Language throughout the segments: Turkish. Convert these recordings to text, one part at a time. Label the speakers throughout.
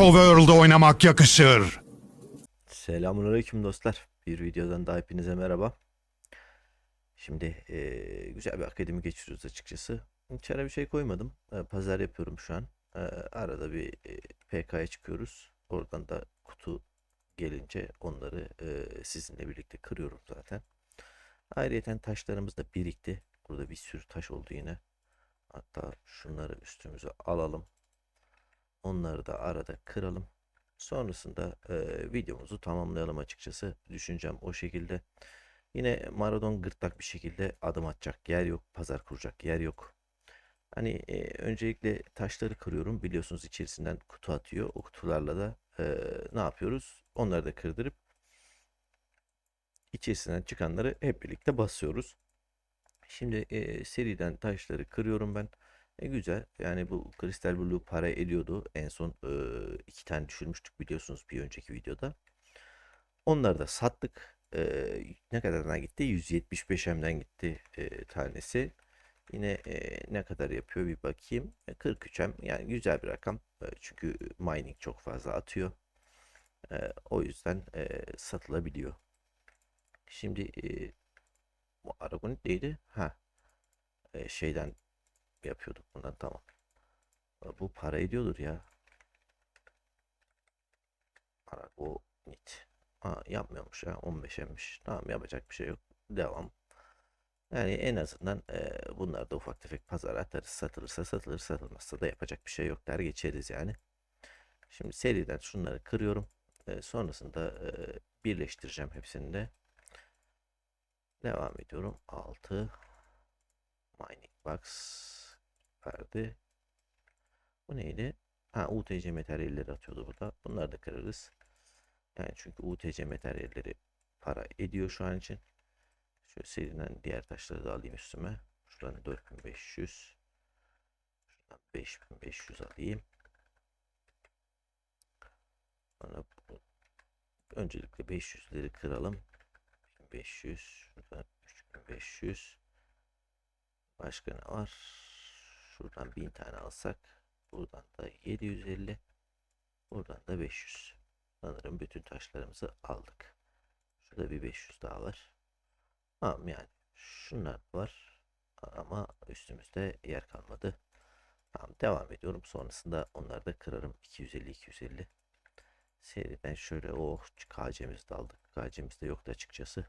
Speaker 1: Overworld'da oynamak yakışır.
Speaker 2: Selamünaleyküm dostlar. Bir videodan daha hepinize merhaba. Şimdi eee, güzel bir akademi geçiriyoruz açıkçası. İçeri bir şey koymadım. Eee, pazar yapıyorum şu an. Eee, arada bir eee, PK'ya çıkıyoruz. Oradan da kutu gelince onları eee, sizinle birlikte kırıyorum zaten. Ayrıyeten taşlarımız da birikti. Burada bir sürü taş oldu yine. Hatta şunları üstümüze alalım. Onları da arada kıralım. Sonrasında e, videomuzu tamamlayalım açıkçası. Düşüncem o şekilde. Yine Maradon gırtlak bir şekilde adım atacak yer yok. Pazar kuracak yer yok. Hani e, öncelikle taşları kırıyorum. Biliyorsunuz içerisinden kutu atıyor. O kutularla da e, ne yapıyoruz? Onları da kırdırıp içerisinden çıkanları hep birlikte basıyoruz. Şimdi e, seriden taşları kırıyorum ben. E, güzel. Yani bu kristal blue para ediyordu. En son e, iki tane düşürmüştük biliyorsunuz bir önceki videoda. Onları da sattık. E, ne kadardan gitti? 175 M'den gitti e, tanesi. Yine e, ne kadar yapıyor bir bakayım. E, 43 M yani güzel bir rakam. E, çünkü mining çok fazla atıyor. E, o yüzden e, satılabiliyor. Şimdi e, bu Aragonit neydi? Ha. e, şeyden yapıyorduk bundan tamam. Bu para ediyordur ya. Aragonit. Ha, yapmıyormuş ya 15 emmiş. Tamam yapacak bir şey yok. Devam. Yani en azından e, bunlar da ufak tefek pazara atarız. Satılırsa satılır satılmazsa da yapacak bir şey yok der geçeriz yani. Şimdi seriden şunları kırıyorum. E, sonrasında e, birleştireceğim hepsini de. Devam ediyorum. 6 Mining Box verdi. Bu neydi? Ha UTC materyalleri atıyordu burada. Bunları da kırarız. Yani çünkü UTC materyalleri para ediyor şu an için. Şöyle seriden diğer taşları da alayım üstüme. Şuradan 4500. Şuradan 5500 alayım. Sonra öncelikle 500'leri kıralım. 500. Şuradan 3500. Başka ne var? Şuradan 1000 tane alsak. Buradan da 750. Buradan da 500. Sanırım bütün taşlarımızı aldık. Şurada bir 500 daha var. Tamam yani. Şunlar var. Ama üstümüzde yer kalmadı. Tamam devam ediyorum. Sonrasında onları da kırarım. 250 250. Seriden şöyle oh KC'mizi de aldık. KC'miz de yoktu açıkçası.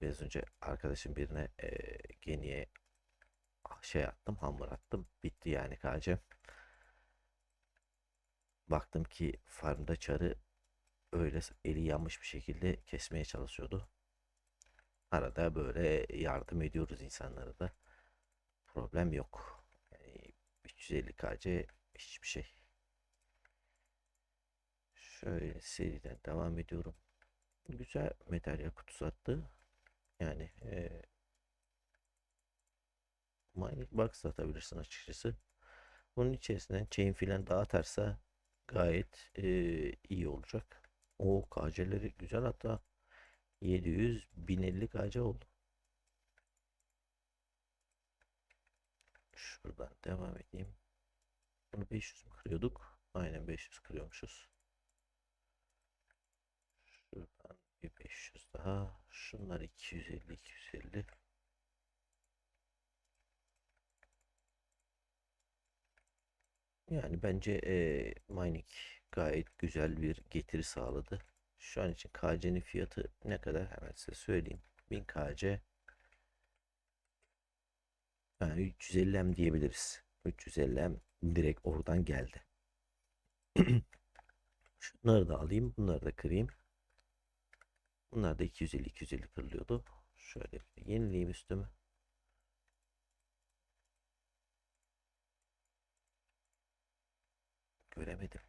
Speaker 2: Biraz önce arkadaşım birine e, geniye şey attım, hamur attım. Bitti yani KC'm. Baktım ki farmda çarı öyle eli yanmış bir şekilde kesmeye çalışıyordu. Arada böyle yardım ediyoruz insanlara da. Problem yok. Yani 350 KC hiçbir şey. Şöyle seriden devam ediyorum. Güzel medalya kutusu attı. Yani e, box atabilirsin açıkçası. Bunun içerisinden chain filan dağıtarsa gayet e, iyi olacak. O KC'leri güzel hatta 700 1050 KC oldu. Şuradan devam edeyim. Bunu 500 mü kırıyorduk? Aynen 500 kırıyormuşuz. Şuradan bir 500 daha. Şunlar 250 250. Yani bence eee mining gayet güzel bir getiri sağladı. Şu an için KC'nin fiyatı ne kadar hemen size söyleyeyim. 1000 KC yani 350 M diyebiliriz. 350 M direkt oradan geldi. Şunları da alayım. Bunları da kırayım. Bunlar da 250 250 kırılıyordu. Şöyle yenileyim üstümü. Göremedim.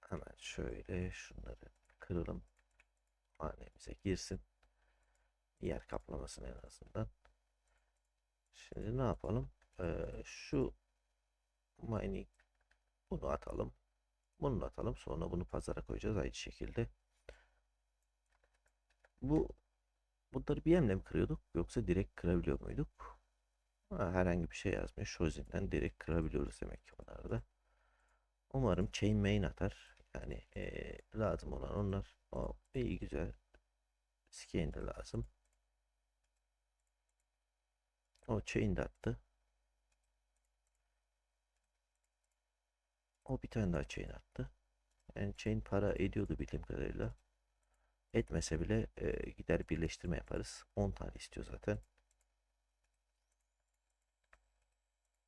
Speaker 2: Hemen şöyle şunları kıralım. Hanemize girsin. Yer kaplamasın en azından. Şimdi ne yapalım? Ee, şu mining bunu atalım. Bunu atalım. Sonra bunu pazara koyacağız aynı şekilde. Bu Bunları BM'le mi kırıyorduk yoksa direkt kırabiliyor muyduk? Ha, herhangi bir şey yazmıyor. Shozin'den direkt kırabiliyoruz demek ki bunları da. Umarım chain main atar. Yani eee, lazım olan onlar. O iyi güzel. Skein de lazım. O chain de attı. O bir tane daha chain attı. Yani chain para ediyordu bildiğim kadarıyla. Etmese bile e, gider birleştirme yaparız. 10 tane istiyor zaten.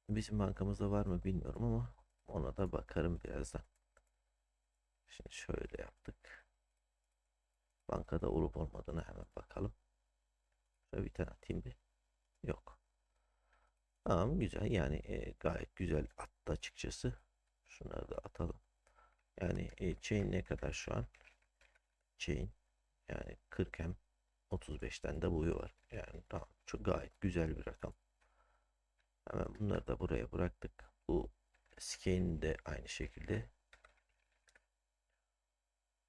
Speaker 2: Bizim bankamızda var mı bilmiyorum ama ona da bakarım birazdan. Şimdi şöyle yaptık. Bankada olup olmadığını hemen bakalım. Şöyle bir tane atayım bir. Yok. Tamam güzel yani e, gayet güzel attı açıkçası. Şunları da atalım. Yani e, chain ne kadar şu an? Chain yani 40 hem 35'ten de boyu var. Yani tamam çok gayet güzel bir rakam. Hemen bunları da buraya bıraktık. Bu skein de aynı şekilde.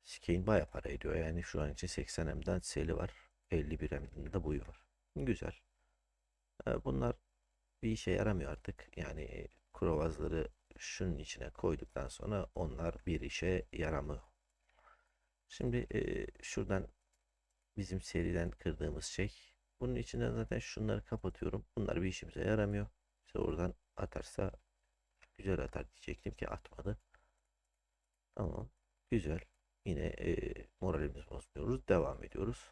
Speaker 2: Skein baya para ediyor. Yani şu an için 80 M'den seli var. 51 M'den de boyu var. Güzel. Ee, Bunlar bir işe yaramıyor artık. Yani krovazları şunun içine koyduktan sonra onlar bir işe yaramıyor. Şimdi e, şuradan bizim seriden kırdığımız şey. Bunun içinden zaten şunları kapatıyorum. Bunlar bir işimize yaramıyor. İşte oradan atarsa güzel atar diyecektim ki atmadı. Tamam. Güzel. Yine e, moralimizi bozmuyoruz. Devam ediyoruz.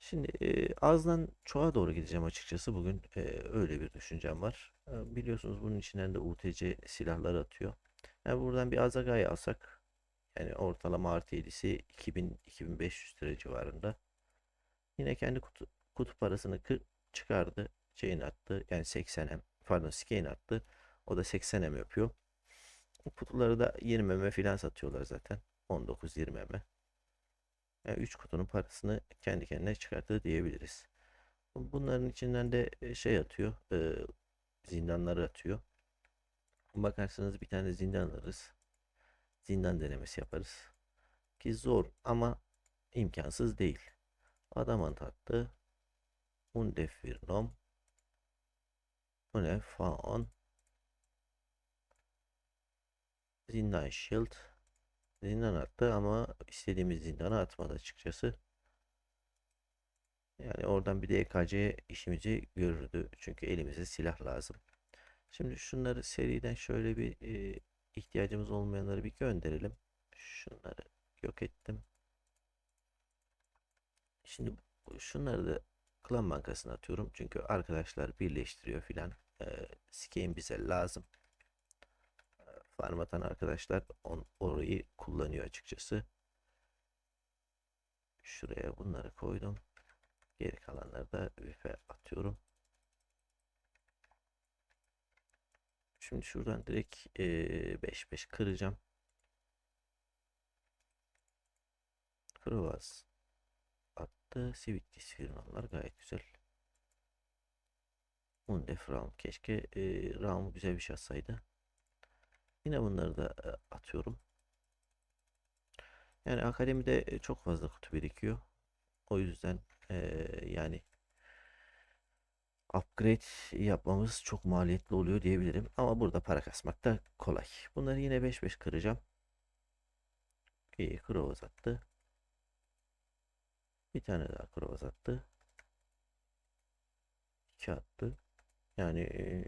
Speaker 2: Şimdi e, azdan çoğa doğru gideceğim açıkçası. Bugün e, öyle bir düşüncem var. E, biliyorsunuz bunun içinden de UTC silahları atıyor. Yani buradan bir Azagai alsak yani ortalama artı 7'si 2000-2500 lira civarında. Yine kendi kutu, kutu parasını çıkardı. Şeyini attı. Yani 80M. Pardon skein attı. O da 80M yapıyor. Kutuları da 20M falan satıyorlar zaten. 19-20M. Yani 3 kutunun parasını kendi kendine çıkarttı diyebiliriz. Bunların içinden de e, şey atıyor. E, zindanları atıyor. Bakarsınız bir tane zindan alırız. Zindan denemesi yaparız. Ki zor ama imkansız değil. Adam attı. Undefirnom. Bu ne? Faon. Zindan Shield. Zindan attı ama istediğimiz zindana atmadı açıkçası. Yani oradan bir de EKC işimizi görürdü. Çünkü elimize silah lazım. Şimdi şunları seriden şöyle bir e, ihtiyacımız olmayanları bir gönderelim. Şunları yok ettim. Şimdi şunları da klan bankasına atıyorum. Çünkü arkadaşlar birleştiriyor filan. E, Skane bize lazım. E, Farm atan arkadaşlar on, orayı kullanıyor açıkçası. Şuraya bunları koydum. Geri kalanları da üfe atıyorum. Şimdi şuradan direkt 5-5 kıracağım. Krovaz attı. Civic Disfirmanlar gayet güzel. Undef Round. Keşke e, Round güzel bir şey atsaydı. Yine bunları da e, atıyorum. Yani akademide e, çok fazla kutu birikiyor. O yüzden e, yani upgrade yapmamız çok maliyetli oluyor diyebilirim. Ama burada para kasmak da kolay. Bunları yine 5-5 kıracağım. İyi krovaz attı. Bir tane daha krovaz attı. 2 attı. Yani e,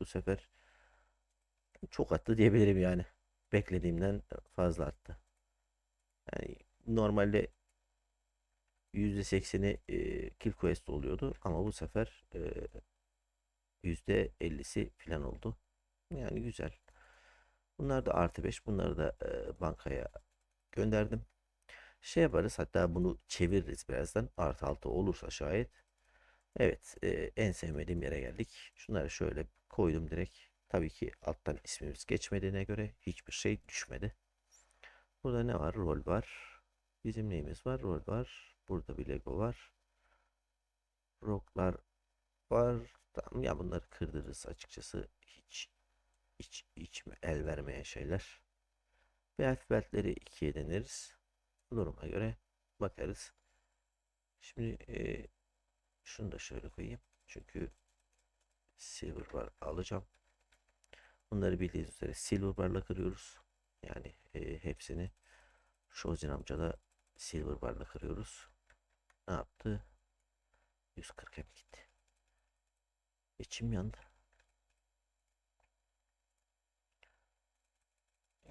Speaker 2: bu sefer çok attı diyebilirim yani. Beklediğimden fazla attı. Yani normalde %80'i e, kill quest oluyordu ama bu sefer e, %50'si falan oldu. Yani güzel. Bunlar da artı 5. Bunları da bankaya gönderdim. Şey yaparız hatta bunu çeviririz birazdan. Artı 6 olursa şayet. Evet en sevmediğim yere geldik. Şunları şöyle koydum direkt. Tabii ki alttan ismimiz geçmediğine göre hiçbir şey düşmedi. Burada ne var? Rol var. Bizim neyimiz var? Rol var. Burada bir Lego var. Rocklar var. Tamam ya bunları kırdırırız açıkçası. Hiç hiç hiç el vermeyen şeyler. Beyaz beltleri ikiye deneriz. Duruma göre bakarız. Şimdi e, şunu da şöyle koyayım. Çünkü silver bar alacağım. Bunları bildiğiniz üzere silver barla kırıyoruz. Yani e, hepsini Şozin amca da silver barla kırıyoruz. Ne yaptı? 140 hem gitti. İçim yandı.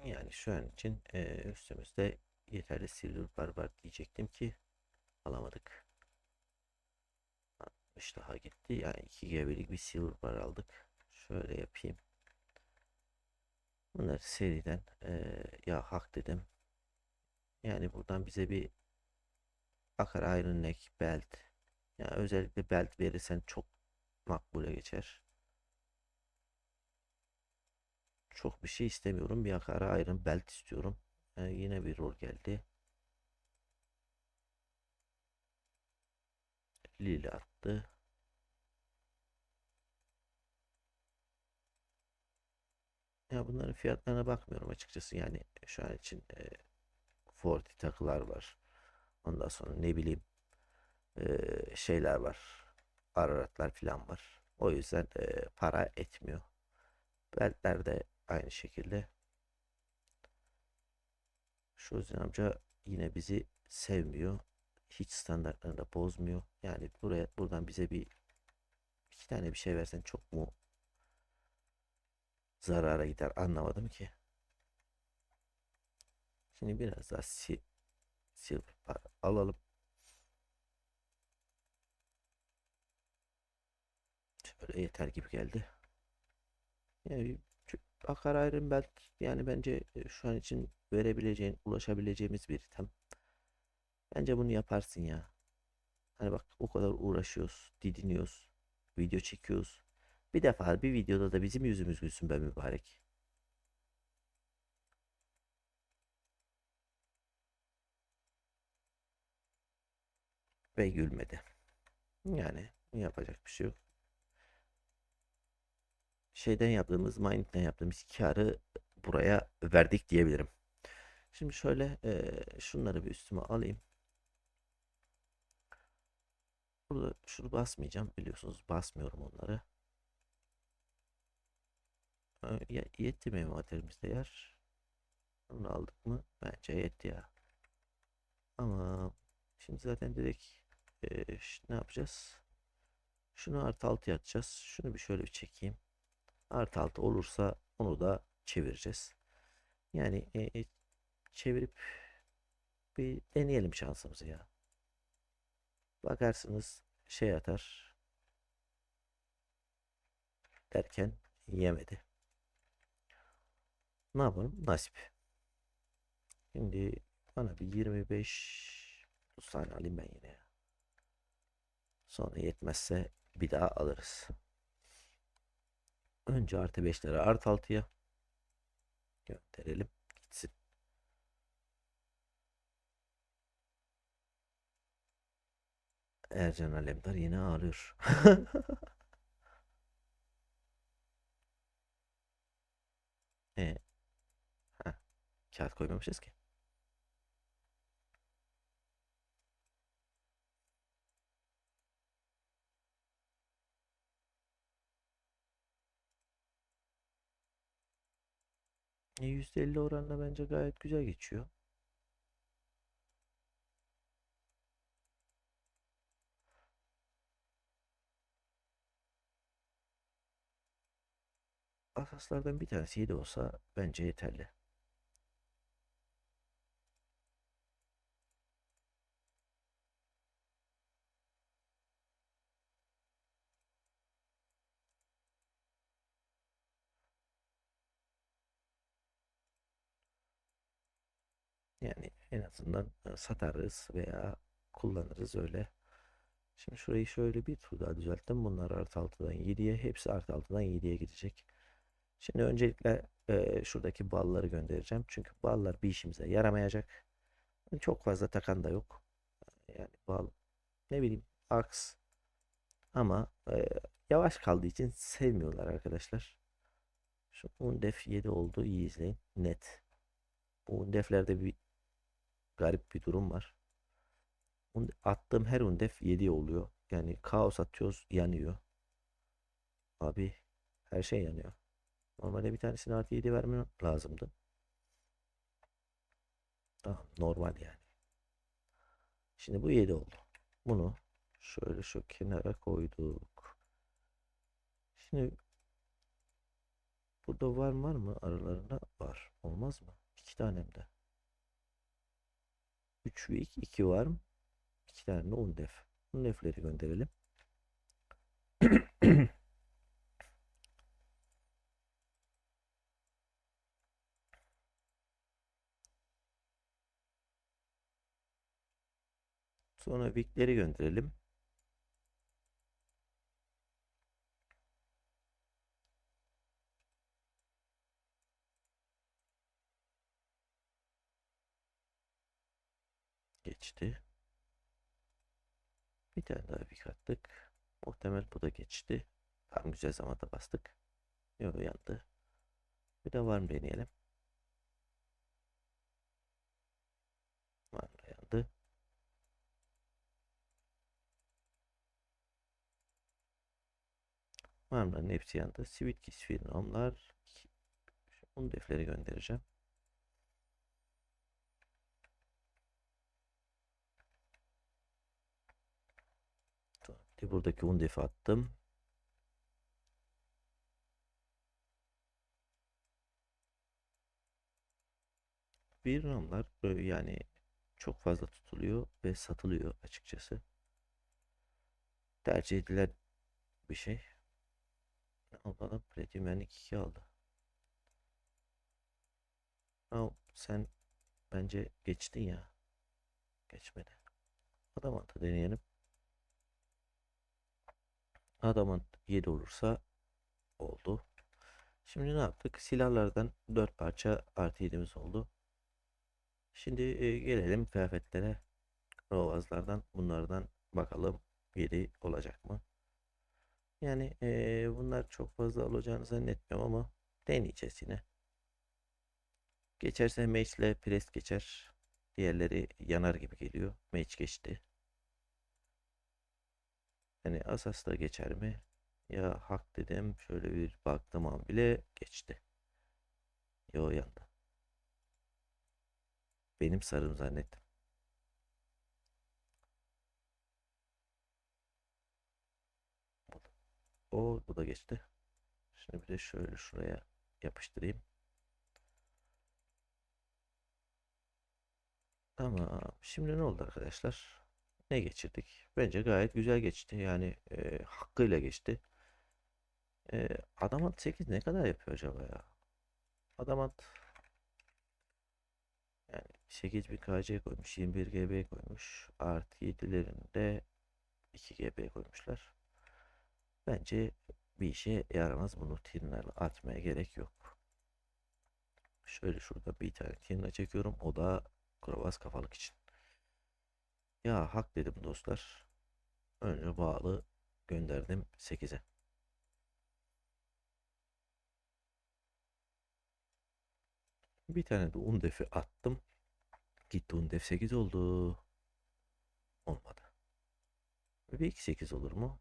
Speaker 2: Yani şu an için e, üstümüzde yeterli silver bar var diyecektim ki alamadık. 60 daha gitti. Yani 2 GB'lik bir silver bar aldık. Şöyle yapayım. Bunları seriden e, ya hak dedim. Yani buradan bize bir Akar Iron Neck belt. Yani özellikle belt verirsen çok makbule geçer. Çok bir şey istemiyorum. Bir Akar Iron belt istiyorum. E, yine bir rol geldi. Lili attı. Ya bunların fiyatlarına bakmıyorum açıkçası. Yani şu an için e, Forti takılar var. Ondan sonra ne bileyim şeyler var. Araratlar falan var. O yüzden para etmiyor. Beltler de aynı şekilde. Şozin amca yine bizi sevmiyor. Hiç standartlarını da bozmuyor. Yani buraya buradan bize bir iki tane bir şey versen çok mu zarara gider anlamadım ki. Şimdi biraz daha si silver alalım. Şöyle yeter gibi geldi. Yani Akar Iron Belt yani bence e, şu an için verebileceğin, ulaşabileceğimiz bir item. Bence bunu yaparsın ya. Hani bak o kadar uğraşıyoruz, didiniyoruz, video çekiyoruz. Bir defa bir videoda da bizim yüzümüz gülsün be mübarek. Ve gülmedi. Yani yapacak bir şey yok. Şeyden yaptığımız, mining'den yaptığımız karı buraya verdik diyebilirim. Şimdi şöyle eee, şunları bir üstüme alayım. Burada şunu basmayacağım biliyorsunuz basmıyorum onları. Ye- yetti mi envanterimizde yer? Bunu aldık mı? Bence yetti ya. Ama şimdi zaten direkt ne yapacağız? Şunu artı altı atacağız. Şunu bir şöyle bir çekeyim. Artı altı olursa onu da çevireceğiz. Yani e, e, çevirip bir deneyelim şansımızı ya. Bakarsınız şey atar derken yemedi. Ne yapalım? Nasip. Şimdi bana bir 25 30 tane alayım ben yine. Sonra yetmezse bir daha alırız. Önce artı 5'leri artı 6'ya gönderelim. Gitsin. Ercan Alemdar yine ağrıyor. E, heh, kağıt koymamışız ki. E, %50 oranla bence gayet güzel geçiyor. Asaslardan bir tanesi 7 olsa bence yeterli. Yani en azından satarız veya kullanırız öyle. Şimdi şurayı şöyle bir tur daha düzelttim. Bunlar artı 6'dan 7'ye. Hepsi artı 6'dan 7'ye gidecek. Şimdi öncelikle e, şuradaki balları göndereceğim. Çünkü ballar bir işimize yaramayacak. Çok fazla takan da yok. Yani bal ne bileyim aks ama e, yavaş kaldığı için sevmiyorlar arkadaşlar. Şu undef 7 oldu. iyi izleyin. Net. Bu undeflerde bir garip bir durum var. Attığım her undef 7 oluyor. Yani kaos atıyoruz yanıyor. Abi her şey yanıyor. Normalde bir tanesine artı 7 vermem lazımdı. Tamam normal yani. Şimdi bu 7 oldu. Bunu şöyle şu kenara koyduk. Şimdi burada var var mı aralarında? Var. Olmaz mı? İki tane hem de. 3 week 2 var mı? 2 tane de undef. Undefleri gönderelim. Sonra weekleri gönderelim. Geçti. Bir tane daha bir attık. Muhtemel bu da geçti. Tam güzel zamanda bastık. Yok yandı. Bir de var mı deneyelim. Var yandı. Marmara'nın hepsi yandı. Sweet Finomlar. Bunu defleri göndereceğim. De buradaki un defi attım. Bir ramlar böyle yani çok fazla tutuluyor ve satılıyor açıkçası. Tercih edilen bir şey. Almadan Pretimenlik 2 aldı. Al sen bence geçtin ya. Geçmedi. Adamantı deneyelim. Adamant 7 olursa oldu. Şimdi ne yaptık? Silahlardan 4 parça artı 7'miz oldu. Şimdi e, gelelim kıyafetlere. Rovazlardan bunlardan bakalım 7 olacak mı? Yani e, bunlar çok fazla olacağını zannetmiyorum ama deneyeceğiz yine. Geçerse Mage ile Priest geçer. Diğerleri yanar gibi geliyor. Mage geçti. Yani Asas da geçer mi? Ya hak dedim. Şöyle bir baktım an bile geçti. Yo yandı. Benim sarım zannettim. O bu da geçti. Şimdi bir de şöyle şuraya yapıştırayım. Tamam. Şimdi ne oldu arkadaşlar? Ne geçirdik? Bence gayet güzel geçti. Yani e, hakkıyla geçti. E, Adamant 8 ne kadar yapıyor acaba ya? Adamant yani 8000 KC koymuş. 21 GB koymuş. Artı 7'lerinde 2 GB koymuşlar. Bence bir işe yaramaz. Bunu tirnal atmaya gerek yok. Şöyle şurada bir tane tirna çekiyorum. O da krovaz kafalık için. Ya hak dedim dostlar. Önce bağlı gönderdim 8'e. Bir tane de undefi attım. Gitti undef 8 oldu. Olmadı. 2 8 olur mu?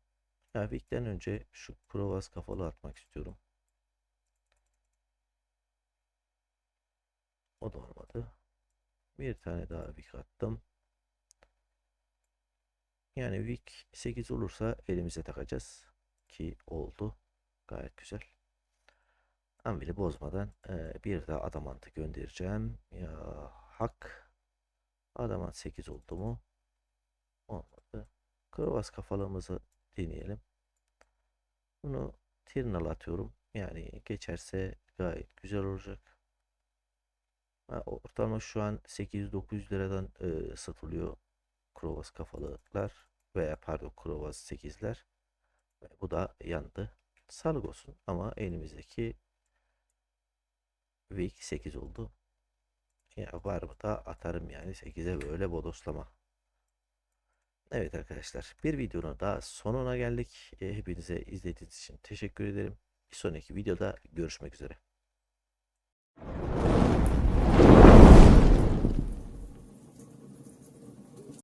Speaker 2: Ya Vic'ten önce şu Provaz kafalı atmak istiyorum. O da olmadı. Bir tane daha Vic attım. Yani Vic 8 olursa elimize takacağız. Ki oldu. Gayet güzel. Anvil'i bozmadan e, bir daha Adamant'ı göndereceğim. Ya hak. Adamant 8 oldu mu? Olmadı. Krovaz kafalığımızı deneyelim. Bunu Tirnal atıyorum. Yani geçerse gayet güzel olacak. Ortalama şu an 800-900 liradan e, satılıyor Krovaz kafalıklar veya pardon Krovaz 8'ler. Ve bu da yandı. Sağlık olsun ama elimizdeki Week 8 oldu. Ya var mı da atarım yani 8'e böyle bodoslama. Evet arkadaşlar bir videonun daha sonuna geldik. E, Hepinize izlediğiniz için teşekkür ederim. Bir sonraki videoda görüşmek üzere.